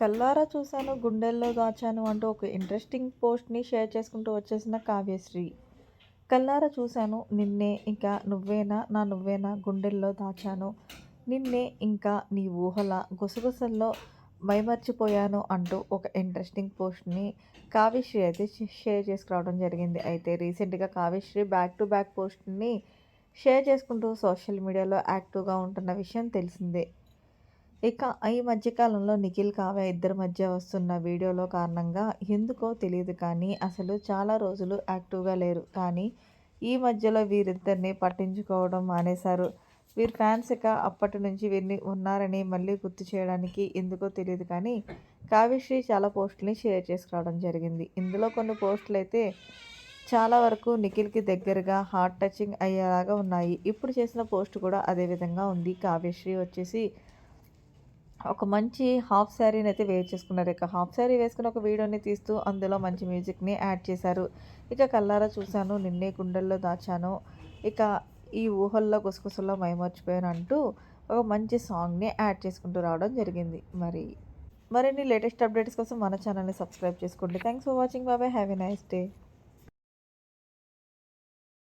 కల్లారా చూశాను గుండెల్లో దాచాను అంటూ ఒక ఇంట్రెస్టింగ్ పోస్ట్ని షేర్ చేసుకుంటూ వచ్చేసిన కావ్యశ్రీ. కల్లారా చూశాను నిన్నే ఇంకా నువ్వేనా నా నువ్వేనా గుండెల్లో దాచాను. నిన్నే ఇంకా నీ ఊహల గుసగుసల్లో మైమర్చిపోయాను అంటూ ఒక ఇంట్రెస్టింగ్ పోస్ట్ని కావ్యశ్రీ అయితే షేర్ చేసుకురావడం జరిగింది. అయితే రీసెంట్గా కావ్యశ్రీ బ్యాక్ టు బ్యాక్ పోస్ట్ని షేర్ చేసుకుంటూ సోషల్ మీడియాలో యాక్టివ్గా ఉంటున్న విషయం తెలిసిందే. ఇక ఈ మధ్యకాలంలో నిఖిల్ కావ్య ఇద్దరి మధ్య వస్తున్న వీడియోలో కారణంగా ఎందుకో తెలియదు కానీ అసలు చాలా రోజులు యాక్టివ్గా లేరు. కానీ ఈ మధ్యలో వీరిద్దరిని పట్టించుకోవడం మానేశారు. వీరి ఫ్యాన్స్ ఇక అప్పటి నుంచి వీరిని ఉన్నారని మళ్ళీ గుర్తు చేయడానికి ఎందుకో తెలియదు కానీ కావ్యశ్రీ చాలా పోస్టుల్ని షేర్ చేసుకురావడం జరిగింది. ఇందులో కొన్ని పోస్టులు అయితే చాలా వరకు నిఖిల్కి దగ్గరగా హార్ట్ టచింగ్ అయ్యేలాగా ఉన్నాయి. ఇప్పుడు చేసిన పోస్ట్ కూడా అదే విధంగా ఉంది. కావ్యశ్రీ వచ్చేసి ఒక మంచి హాఫ్ శారీని అయితే వేర్ చేసుకున్నారు. ఇక హాఫ్ శారీ వేసుకుని ఒక వీడియోని తీస్తూ అందులో మంచి మ్యూజిక్ని యాడ్ చేశారు. ఇక కల్లారా చూశాను నిన్నే గుండెల్లో దాచాను. ఇక ఈ ఊహల్లో గుసగుసల్లో మైమర్చిపోయాను అంటూ ఒక మంచి సాంగ్ని యాడ్ చేసుకుంటూ రావడం జరిగింది. మరి మరిన్ని లేటెస్ట్ అప్డేట్స్ కోసం మన ఛానల్ని సబ్స్క్రైబ్ చేసుకోండి. Thanks for watching. Bye bye have a nice day.